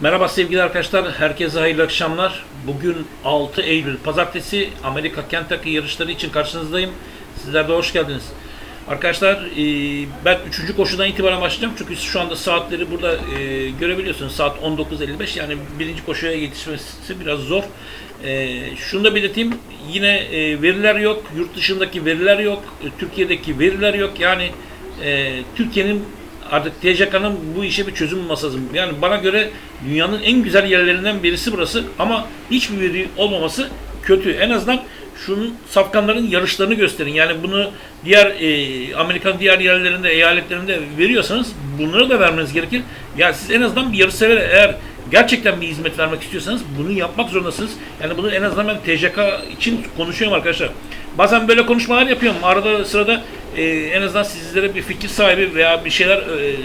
Merhaba sevgili arkadaşlar, herkese hayırlı akşamlar. Bugün 6 Eylül Pazartesi Amerika Kentucky yarışları için karşınızdayım. Sizler de hoş geldiniz. Arkadaşlar e, ben 3. koşudan itibaren başlayacağım çünkü şu anda saatleri burada e, görebiliyorsunuz. Saat 19.55 yani birinci koşuya yetişmesi biraz zor. E, şunu da belirteyim yine veriler yok, yurt dışındaki veriler yok, Türkiye'deki veriler yok. Yani Türkiye'nin artık TCK'nın bu işe bir çözüm lazım. Yani bana göre dünyanın en güzel yerlerinden birisi burası ama hiçbir veri olmaması kötü. En azından şunun safkanların yarışlarını gösterin. Yani bunu diğer e, Amerikan diğer yerlerinde, eyaletlerinde veriyorsanız bunları da vermeniz gerekir. Yani siz en azından bir yarış sever eğer gerçekten bir hizmet vermek istiyorsanız bunu yapmak zorundasınız. Yani bunu en azından ben TCK için konuşuyorum arkadaşlar. Bazen böyle konuşmalar yapıyorum. Arada sırada e, en azından sizlere bir fikir sahibi veya bir şeyler e,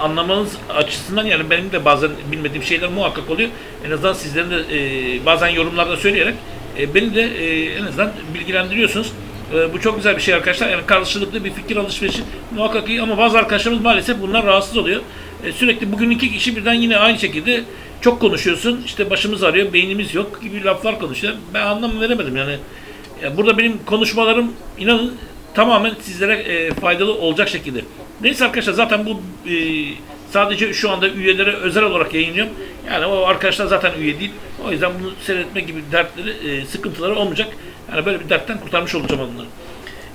anlamanız açısından yani benim de bazen bilmediğim şeyler muhakkak oluyor. En azından sizlerin de e, bazen yorumlarda söyleyerek e, beni de e, en azından bilgilendiriyorsunuz. E, bu çok güzel bir şey arkadaşlar. Yani karşılıklı bir fikir alışverişi muhakkak iyi ama bazı arkadaşlarımız maalesef bunlar rahatsız oluyor. E, sürekli bugün iki kişi birden yine aynı şekilde çok konuşuyorsun. İşte başımız ağrıyor, beynimiz yok gibi laflar konuşuyor. Ben anlam veremedim yani. Burada benim konuşmalarım inanın tamamen sizlere e, faydalı olacak şekilde. Neyse arkadaşlar zaten bu e, sadece şu anda üyelere özel olarak yayınlıyorum. Yani o arkadaşlar zaten üye değil. O yüzden bunu seyretme gibi dertleri, e, sıkıntıları olmayacak. Yani böyle bir dertten kurtarmış olacağım onları.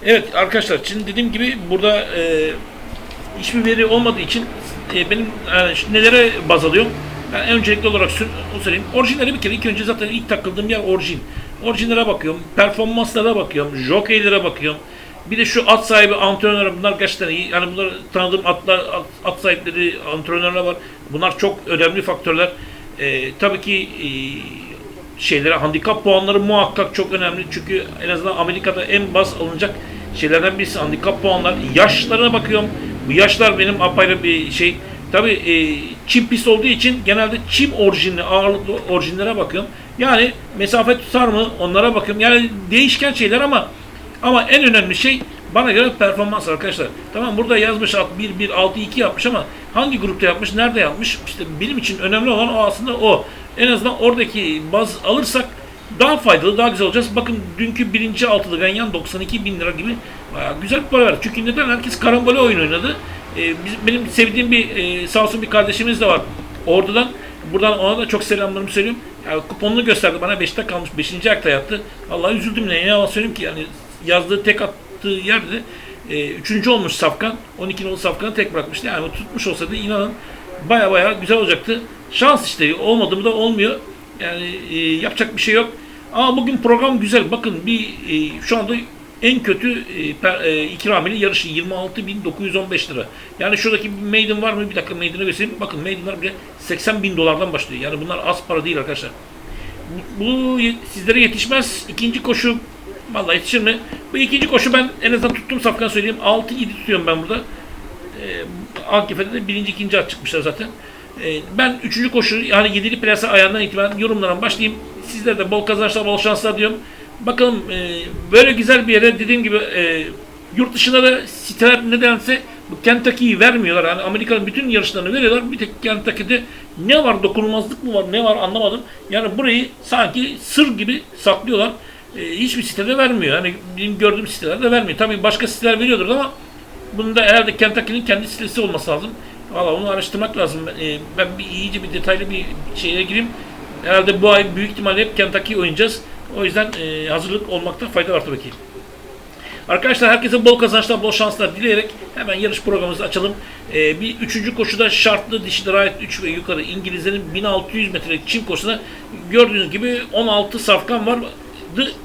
Evet arkadaşlar şimdi dediğim gibi burada e, hiçbir veri olmadığı için e, benim yani şu nelere baz alıyorum? Ben öncelikli olarak söyleyeyim. Orijinleri bir kere ilk önce zaten ilk takıldığım yer orijin. Orijinlere bakıyorum, performanslara bakıyorum, jokeylere bakıyorum. Bir de şu at sahibi antrenörler bunlar gerçekten iyi. Yani bunlar tanıdığım atlar, at, at sahipleri, antrenörler var. Bunlar çok önemli faktörler. Ee, tabii ki e, şeylere handikap puanları muhakkak çok önemli. Çünkü en azından Amerika'da en baz alınacak şeylerden birisi handikap puanlar. Yaşlarına bakıyorum. Bu yaşlar benim apayrı bir şey. Tabii e, çim pist olduğu için genelde çim orijinli, ağırlıklı orijinlere bakıyorum. Yani mesafe tutar mı onlara bakıyorum. Yani değişken şeyler ama ama en önemli şey bana göre performans arkadaşlar. Tamam burada yazmış 1 1 6 2 yapmış ama hangi grupta yapmış, nerede yapmış? İşte benim için önemli olan o aslında o. En azından oradaki baz alırsak daha faydalı, daha güzel olacağız. Bakın dünkü birinci altılı ganyan 92 bin lira gibi bayağı güzel bir para verdi. Çünkü neden? Herkes karambole oyun oynadı. Ee, biz, benim sevdiğim bir e, sağ olsun bir kardeşimiz de var. Oradan buradan ona da çok selamlarımı söylüyorum. Yani kuponunu gösterdi bana 5'te kalmış. 5. ayakta yattı. Vallahi üzüldüm ne yalan söyleyeyim ki yani yazdığı tek attığı yerde e, üçüncü olmuş Safkan. 12 nolu Safkan'ı tek bırakmıştı. Yani bu tutmuş olsaydı inanın baya baya güzel olacaktı. Şans işte olmadı mı da olmuyor. Yani e, yapacak bir şey yok. Ama bugün program güzel. Bakın bir e, şu anda en kötü e, per, e, ikrameli yarışı 26.915 lira. Yani şuradaki bir maiden var mı? Bir dakika maiden'ı göstereyim. Bakın maiden'lar bile 80 bin dolardan başlıyor. Yani bunlar az para değil arkadaşlar. Bu, bu sizlere yetişmez. İkinci koşu vallahi yetişir mi? Bu ikinci koşu ben en azından tuttum safkan söyleyeyim. 6-7 tutuyorum ben burada. E, Akife'de de birinci ikinci at çıkmışlar zaten. E, ben üçüncü koşu yani yedili plasa ayağından itibaren yorumlara başlayayım. Sizlere de bol kazançlar, bol şanslar diyorum. Bakalım e, böyle güzel bir yere dediğim gibi e, yurt dışında da siteler nedense Kentucky'yi vermiyorlar. Yani Amerika'nın bütün yarışlarını veriyorlar. Bir tek Kentucky'de ne var dokunulmazlık mı var ne var anlamadım. Yani burayı sanki sır gibi saklıyorlar. E, hiçbir sitede vermiyor. Yani benim gördüğüm sitelerde vermiyor. Tabii başka siteler veriyordur ama bunun da herhalde Kentucky'nin kendi sitesi olması lazım. Valla onu araştırmak lazım. E, ben bir iyice bir detaylı bir şeye gireyim. Herhalde bu ay büyük ihtimalle hep Kentucky oynayacağız. O yüzden e, hazırlık olmakta fayda var tabii ki. Arkadaşlar herkese bol kazançlar, bol şanslar dileyerek hemen yarış programımızı açalım. Ee, bir üçüncü koşuda şartlı dişilere ait 3 ve yukarı İngilizlerin 1600 metrelik çim koşusuna gördüğünüz gibi 16 safkan var.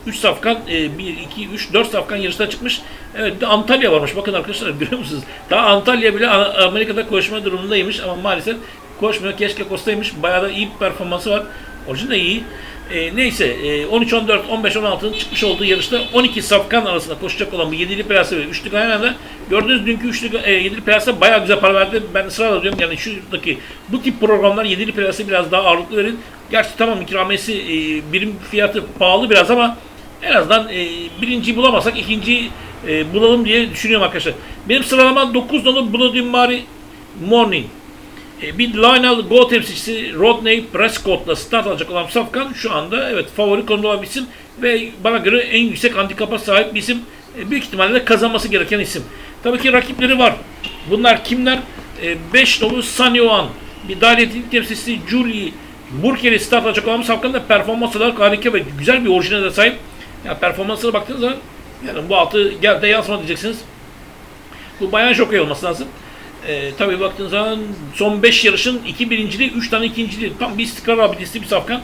3 safkan, 1, 2, 3, 4 safkan yarışta çıkmış. Evet de Antalya varmış. Bakın arkadaşlar görüyor musunuz? Daha Antalya bile Amerika'da koşma durumundaymış ama maalesef koşmuyor. Keşke koşsaymış. Bayağı da iyi bir performansı var. Orijin de iyi. E, neyse e, 13, 14, 15, 16'nın çıkmış olduğu yarışta 12 safkan arasında koşacak olan bu 7'li plase ve 3'lü Gayana'da gördüğünüz dünkü 3'lü e, 7'li plase bayağı güzel para verdi. Ben ısrarla diyorum yani şuradaki bu tip programlar 7'li plase biraz daha ağırlıklı verin. Gerçi tamam ikramiyesi e, birim fiyatı pahalı biraz ama en azından e, birinciyi bulamasak ikinciyi e, bulalım diye düşünüyorum arkadaşlar. Benim sıralama 9 dolu Bloody Mary Morning. E, bir Lionel Go temsilcisi Rodney Prescott'la start alacak olan Safkan şu anda evet favori konumda olan bir isim ve bana göre en yüksek handikapa sahip bir isim. E, büyük ihtimalle de kazanması gereken isim. Tabii ki rakipleri var. Bunlar kimler? 5 dolu Sunny Oğan, bir dairetilik temsilcisi Julie Burker'i start alacak olan Safkan da performans olarak harika ve güzel bir orijine de sahip. Ya performansına baktığınız zaman yani bu altı geldi yansıma diyeceksiniz. Bu bayan jockey olması lazım. Ee, tabii baktığınız zaman son 5 yarışın 2 birinciliği, 3 tane ikinciliği. Tam bir istikrar abidesi bir safkan.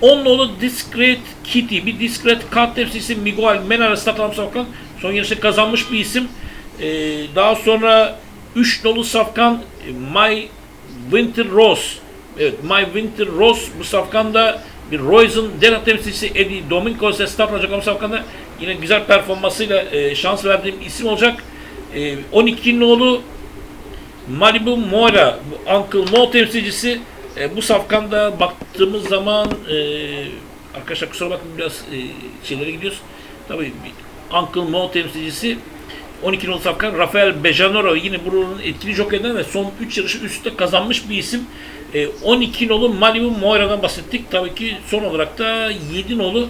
10 nolu Discreet Kitty, bir Discreet kart temsilcisi Miguel Menara Statan Safkan. Son yarışı kazanmış bir isim. Ee, daha sonra 3 nolu safkan e, My Winter Rose. Evet, My Winter Rose bu safkanda bir Royce'un Denat temsilcisi Eddie Domingos'e start alacak ama safkanda yine güzel performansıyla e, şans verdiğim isim olacak. E, 12 nolu Malibu Moira, Uncle Mo temsilcisi e, bu safkanda baktığımız zaman e, arkadaşlar kusura bakmayın biraz e, şeylere gidiyoruz. Tabii Uncle Mo temsilcisi 12 nolu safkan Rafael Bejanoro yine buranın etkili jokerden ve son 3 yarışı üstte kazanmış bir isim. E, 12 nolu Malibu Moira'dan bahsettik. Tabii ki son olarak da 7 nolu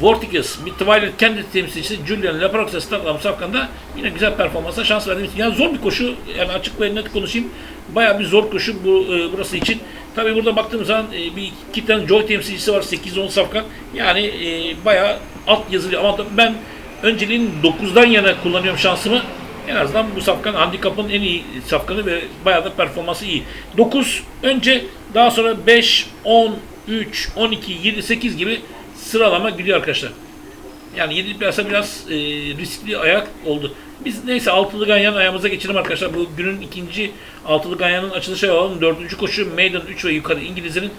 Vorticus, bir Twilight kendi temsilcisi Julian Leprox'a start Safkan'da yine güzel performansa şans verdiğimiz Yani zor bir koşu, yani açık ve net konuşayım. Bayağı bir zor koşu bu e, burası için. Tabi burada baktığımız zaman e, bir iki tane Joy temsilcisi var 8-10 Safkan. Yani e, bayağı alt yazılı ama ben önceliğin 9'dan yana kullanıyorum şansımı. En azından bu safkan handikapın en iyi safkanı ve bayağı da performansı iyi. 9 önce daha sonra 5, 10, 3, 12, 7, 8 gibi sıralama gidiyor arkadaşlar. Yani 7 plasa biraz e, riskli ayak oldu. Biz neyse altılı ganyan ayağımıza geçelim arkadaşlar. Bu günün ikinci altılı ganyanın açılışı alalım. Dördüncü koşu Maiden 3 ve yukarı İngilizlerin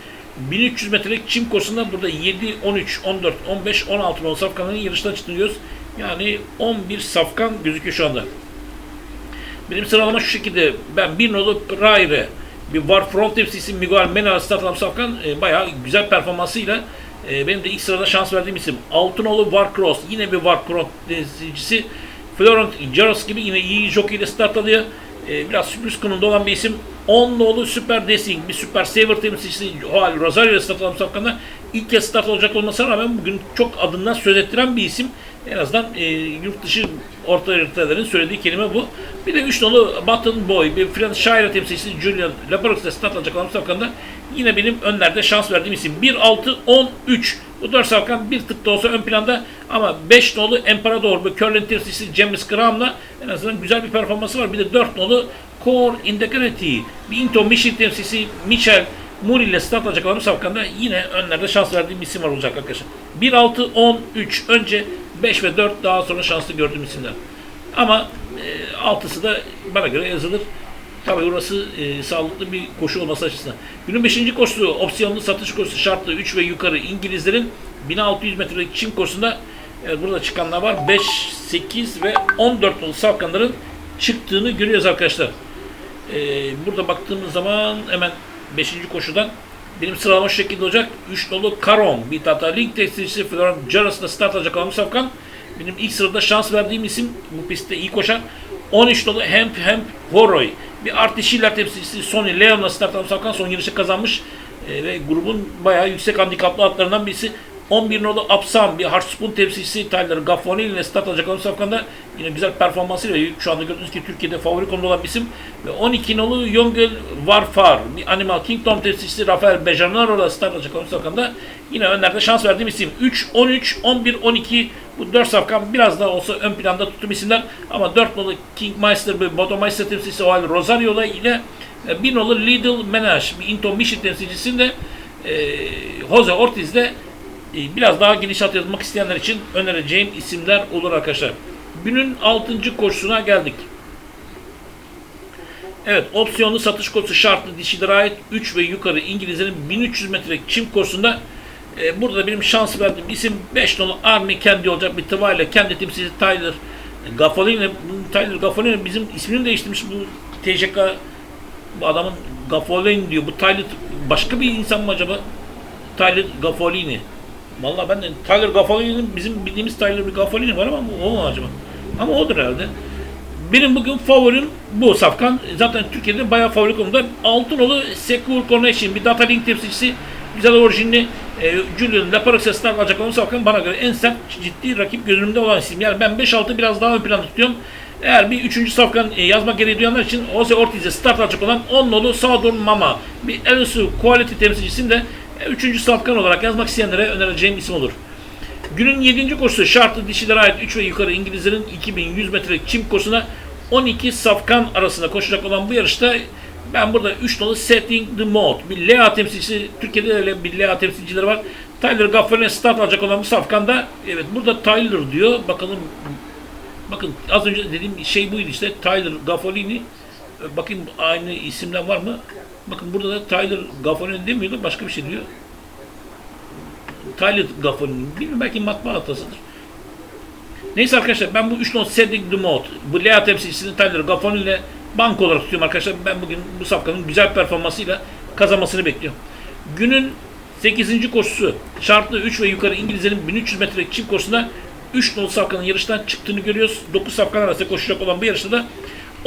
1300 metrelik çim koşusunda burada 7, 13, 14, 15, 16 nol safkanların yarışına çıkıyoruz. Yani 11 safkan gözüküyor şu anda. Benim sıralama şu şekilde. Ben bir nolu Raire, bir War Front temsilcisi Miguel Mena Statham Safkan e, bayağı güzel performansıyla e, benim de ilk sırada şans verdiğim isim. Altınoğlu Warcross yine bir Warcross temsilcisi. Florent Jaros gibi yine iyi jockey ile start alıyor. E, biraz sürpriz konumda olan bir isim. 10 nolu Super Dessing, bir Super Saver temsilcisi Joel Rosario ile start alan Safkan'da ilk kez start olacak olmasına rağmen bugün çok adından söz ettiren bir isim. En azından e, yurt dışı orta ırkların söylediği kelime bu. Bir de 3 nolu Button Boy, bir Franchise temsilcisi Julian Laparox'ta start alacak olan Safkan'da yine benim önlerde şans verdiğim isim. 1-6-10-3. Bu 4 Safkan bir tık da olsa ön planda ama 5 nolu Emperador, bu Curlin temsilcisi James Graham'la en azından güzel bir performansı var. Bir de 4 nolu Core Integrity, bir Into Mission temsilcisi Michel Muri ile start alacak olan Safkan'da yine önlerde şans verdiğim isim var olacak arkadaşlar. 1-6-10-3 önce 5 ve 4 daha sonra şanslı gördüğüm isimler. Ama e, altısı da bana göre yazılır. Tabi burası e, sağlıklı bir koşu olması açısından. Günün 5. koşusu opsiyonlu satış koşusu şartlı 3 ve yukarı İngilizlerin 1600 metrelik çim koşusunda evet, burada çıkanlar var. 5, 8 ve 14 nolu safkanların çıktığını görüyoruz arkadaşlar. E, burada baktığımız zaman hemen 5. koşudan benim sıralama şekilde olacak. 3 nolu Karon, bir Tata Link testisçisi Florent Jaros'la start alacak olan Safkan. Benim ilk sırada şans verdiğim isim bu pistte iyi koşan. 13 nolu Hemp Hemp Horoy. Bir Arti Schiller temsilcisi Sony Leon'la start alan Safkan son yarışı kazanmış. E, ve grubun bayağı yüksek handikaplı atlarından birisi. 11 nolu Apsam bir Hartspoon temsilcisi Tyler Gaffoni ile start alacak olan Safkan'da yine güzel performansıyla şu anda gördüğünüz gibi Türkiye'de favori konumda olan bir isim. Ve 12 nolu Yongel Warfar bir Animal Kingdom temsilcisi Rafael Bejanaro ile start alacak olan Safkan'da yine önlerde şans verdiğim isim. 3, 13, 11, 12 bu 4 Safkan biraz daha olsa ön planda tuttuğum isimler ama 4 nolu Kingmeister bir Bodomeister temsilcisi Oal Rosario ile bir nolu Lidl Menage bir Into Mission temsilcisinde e, Jose Ortiz de e, biraz daha gidişat yazmak isteyenler için önereceğim isimler olur arkadaşlar. Günün 6. koşusuna geldik. Evet, opsiyonlu satış koşusu şartlı dişilere ait 3 ve yukarı İngilizlerin 1300 metrelik çim koşusunda e, burada benim şans verdiğim isim 5 nolu Army kendi olacak bir tıvayla kendi temsilcisi Tyler Gaffolini. Tyler Gaffolini bizim ismini değiştirmiş bu TJK bu adamın Gaffolini diyor. Bu Tyler başka bir insan mı acaba? Tyler Gaffolini. Vallahi ben de Tyler Gaffolini'nin bizim bildiğimiz Tyler bir Gaffolini var ama o mu acaba? Ama odur herhalde. benim bugün favorim bu safkan. Zaten Türkiye'de bayağı favori konumda. Altınolu Secure Connection bir data link temsilcisi. Güzel orijinli e, Julian Laparaxes'ten alacak olan safkan bana göre en sert ciddi rakip gözümde olan isim. Yani ben 5-6 biraz daha ön planda tutuyorum. Eğer bir üçüncü safkan e, yazmak gereği duyanlar için Jose Ortiz'e start alacak olan 10 nolu Saadun Mama. Bir LSU Quality temsilcisini de üçüncü safkan olarak yazmak isteyenlere önereceğim isim olur. Günün 7. koşusu şartlı dişilere ait 3 ve yukarı İngilizlerin 2100 metrelik çim koşusuna 12 safkan arasında koşacak olan bu yarışta ben burada 3 nolu Setting the Mode. Bir LA temsilcisi, Türkiye'de öyle bir LA temsilcileri var. Tyler Gaffer'ine start alacak olan bu safkanda evet burada Tyler diyor. Bakalım bakın az önce dediğim şey buydu işte Tyler Gaffolini. Bakayım aynı isimden var mı? Bakın burada da Tyler Gaffolini demiyordu başka bir şey diyor. Tyler Gaffolini. Bilmiyorum belki matbaa hatasıdır. Neyse arkadaşlar ben bu 3 not Cedric Dumont, bu Lea temsilcisini Tyler Gaffolini ile bank olarak tutuyorum arkadaşlar. Ben bugün bu safkanın güzel performansıyla kazanmasını bekliyorum. Günün 8. koşusu şartlı 3 ve yukarı İngilizlerin 1300 metrelik çift koşusunda 3 nolu safkanın yarıştan çıktığını görüyoruz. 9 safkan arasında koşacak olan bu yarışta da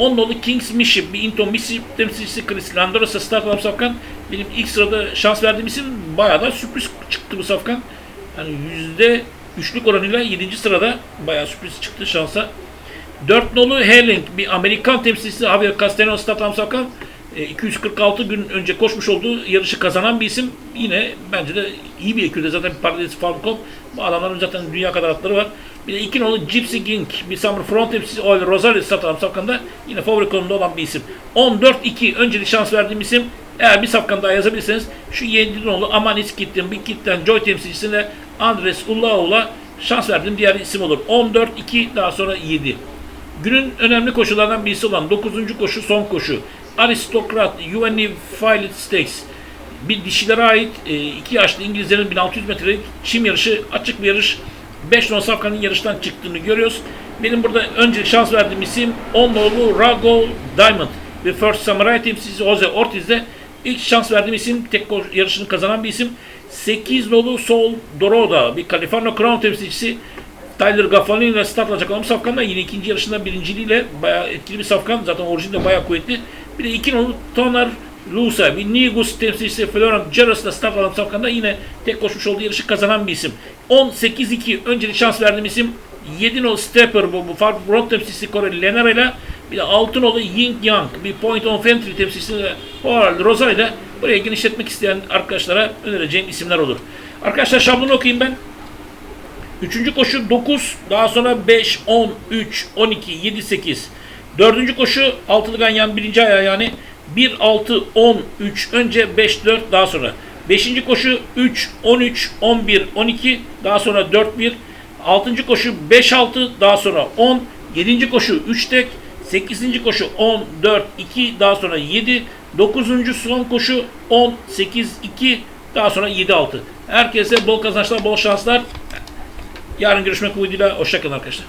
10 nolu Kings Mission, bir Inton Mississippi temsilcisi Chris Landoros'a start alan safkan. Benim ilk sırada şans verdiğim isim bayağı da sürpriz çıktı bu safkan. Yani yüzde üçlük oranıyla 7. sırada bayağı sürpriz çıktı şansa. 4 nolu Herling bir Amerikan temsilcisi Javier Castellano start alan safkan. E, 246 gün önce koşmuş olduğu yarışı kazanan bir isim. Yine bence de iyi bir ekürde zaten Paradise Falcon. Bu adamların zaten dünya kadar atları var. Bir de iki nolu Gypsy King, bir Summer Front temsilcisi Oil Rosario satılan safkanda yine favori konumda olan bir isim. 14-2 öncelik şans verdiğim isim. Eğer bir safkan daha yazabilirseniz şu 7 nolu Amanis Kittin, bir Kitten Joy temsilcisine Andres Ullaoğlu'la şans verdiğim diğer isim olur. 14-2 daha sonra 7. Günün önemli koşulardan birisi olan 9. koşu son koşu. Aristokrat Unified Stakes bir dişilere ait 2 yaşlı İngilizlerin 1600 metrelik çim yarışı açık bir yarış. 5 non safkanın yarıştan çıktığını görüyoruz. Benim burada önce şans verdiğim isim 10 nolu Rago Diamond ve First Samurai temsilcisi Jose Ortiz'de ilk şans verdiğim isim tek yarışını kazanan bir isim. 8 nolu Sol Doroda bir California Crown temsilcisi Tyler Gaffolini ile start alacak olan bu safkanda yine ikinci yarışında birinciliğiyle bayağı etkili bir safkan. Zaten orijinde bayağı kuvvetli. Bir de iki nolu Toner Lusa, bir Nigus temsilcisi Florent Jarros ile start alan safkanda yine tek koşmuş olduğu yarışı kazanan bir isim. 18-2 öncelik şans verdiğim isim 7 nolu Stepper bu, bu Far Front temsilcisi Corey Lenara bir de 6 nolu Ying Yang bir Point on Entry temsilcisi Howard Rosa ile buraya genişletmek isteyen arkadaşlara önereceğim isimler olur. Arkadaşlar şablonu okuyayım ben. Üçüncü koşu 9, daha sonra 5, 10, 3, 12, 7, 8. Dördüncü koşu altılı ganyan birinci ayağı yani 1, 6, 10, 3, önce 5, 4 daha sonra. Beşinci koşu 3, 13, 11, 12 daha sonra 4, 1. Altıncı koşu 5, 6 daha sonra 10. Yedinci koşu 3 tek. Sekizinci koşu 10, 4, 2 daha sonra 7. Dokuzuncu son koşu 10, 8, 2 daha sonra 7, 6. Herkese bol kazançlar, bol şanslar. Yarın görüşmek umuduyla. Hoşçakalın arkadaşlar.